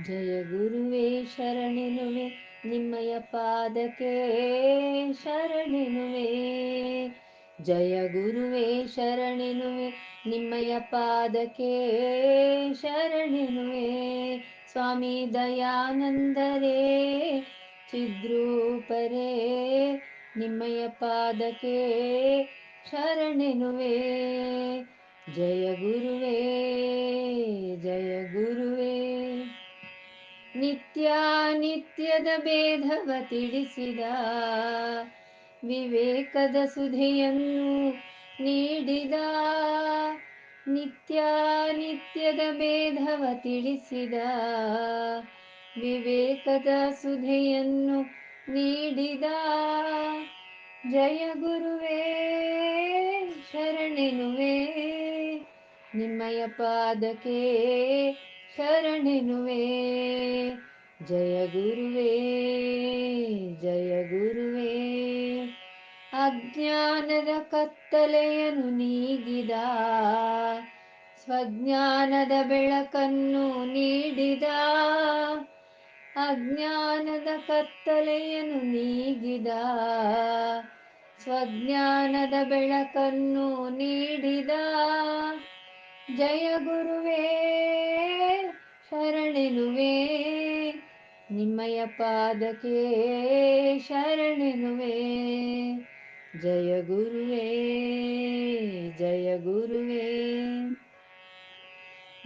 ಜಯ ಗುರುವೇ ಶರಣಿನುವೆ, ನಿಮ್ಮಯ ಪಾದಕ್ಕೆ ಶರಣಿನುವೆ. ಜಯ ಗುರುವೇ ಶರಣಿನುವೆ, ನಿಮ್ಮಯ ಪಾದಕ್ಕೆ ಶರಣಿನುವೆ. ಸ್ವಾಮಿ ದಯಾನಂದರೇ, ಚಿದ್ರೂಪರೇ, ನಿಮ್ಮಯ ಪಾದಕ್ಕೆ ಶರಣಿನುವೆ. ಜಯ ಗುರುವೇ ನಿತ್ಯ ನಿತ್ಯದ ಭೇದವ ತಿಳಿಸಿದ ವಿವೇಕದ ಸುಧೆಯನ್ನು ನೀಡಿದ ನಿತ್ಯ ನಿತ್ಯದ ಭೇದವ ತಿಳಿಸಿದ ವಿವೇಕದ ಸುಧೆಯನ್ನು ನೀಡಿದ ಜಯ ಗುರುವೇ, ಶರಣೆನುವೆ, ನಿಮ್ಮಯ ಪಾದಕ್ಕೆ ಶರಣೆನುವೆ. ಜಯ ಗುರುವೇ ಜಯ ಗುರುವೇ. ಅಜ್ಞಾನದ ಕತ್ತಲೆಯನ್ನು ನೀಗಿದ, ಸ್ವಜ್ಞಾನದ ಬೆಳಕನ್ನು ನೀಡಿದ. ಅಜ್ಞಾನದ ಕತ್ತಲೆಯನ್ನು ನೀಗಿದ, ಸ್ವಜ್ಞಾನದ ಬೆಳಕನ್ನು ನೀಡಿದ. ಜಯ ಗುರುವೇ ಶರಣೆನುವೆ. ನಿಮ್ಮಯ ಪಾದಕ್ಕೆ ಶರಣೆನುವೆ. ಜಯ ಗುರುವೇ ಜಯ ಗುರುವೇ.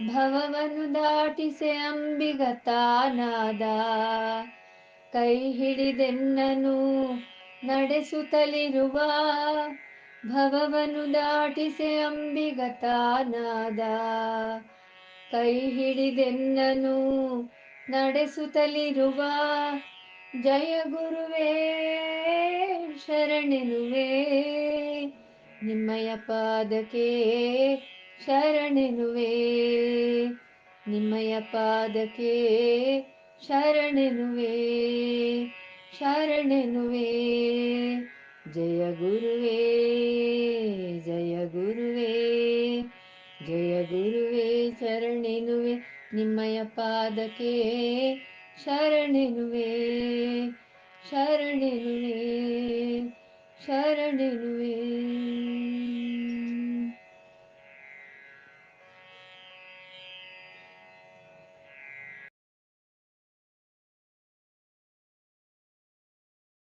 ಭವವನ್ನು ದಾಟಿಸೆ ಅಂಬಿಗತಾನಾದ ಕೈ ಹಿಡಿದೆನ್ನನು ನಡೆಸುತ್ತಲಿರುವ ಭವವನ್ನು ದಾಟಿಸೆ ಅಂಬಿಗ ತಾನಾದ. ಕೈ ಹಿಡಿದೆನ್ನನು, ನಡೆಸುತ್ತಲಿರುವ ಜಯ ಗುರುವೇ ಶರಣೆನುವೆ ನಿಮ್ಮಯ ಪಾದಕ್ಕೆ ಶರಣೆನುವೆ ನಿಮ್ಮಯ ಪಾದಕ್ಕೆ ಶರಣೆನುವೆ ಶರಣೆನುವೆ ಜಯ ಗುರುವೇ. ಗುರುವೇ ಶರಣೆನುವೆ ನಿಮ್ಮಯ ಪಾದಕ್ಕೆ ಶರಣೆನುವೆ ಶರಣೆನುವೆ ಶರಣೆನುವೆ